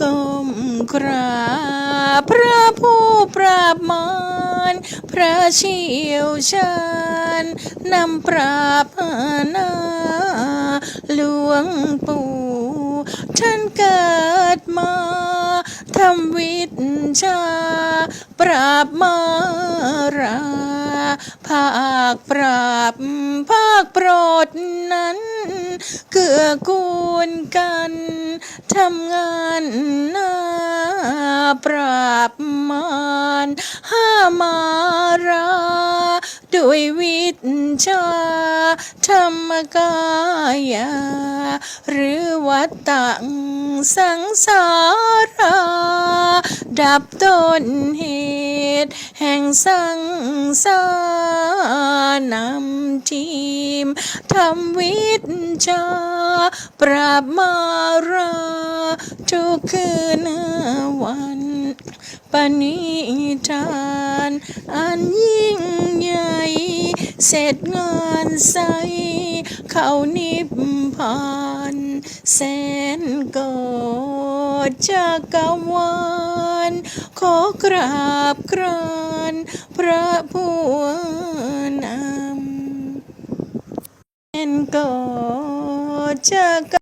ก้มกราบพระผู้ปราบมารพระเชี่ยวชาญนำปราบอาณาหลวงปู่ท่านเกิดมาทำวิชา ปราบมาราภาคปราบภาคโปรดนั้น เกื้อกูลกันทำงานหน้าปราบมารห้ามาราด้วยวิชาธรรมกายา หรือวัตตังสังสารา ดับต้นเหตุ แห่งสังสาร นำทีมทำวิชา ปราบมาราทุกคืนวันปณิธานอันยิ่งใหญ่ เสร็จงานใส เขานิพพานแสนโกดจากกวาน ขอกราบกรานพระผู้นำเป็นก่อจะก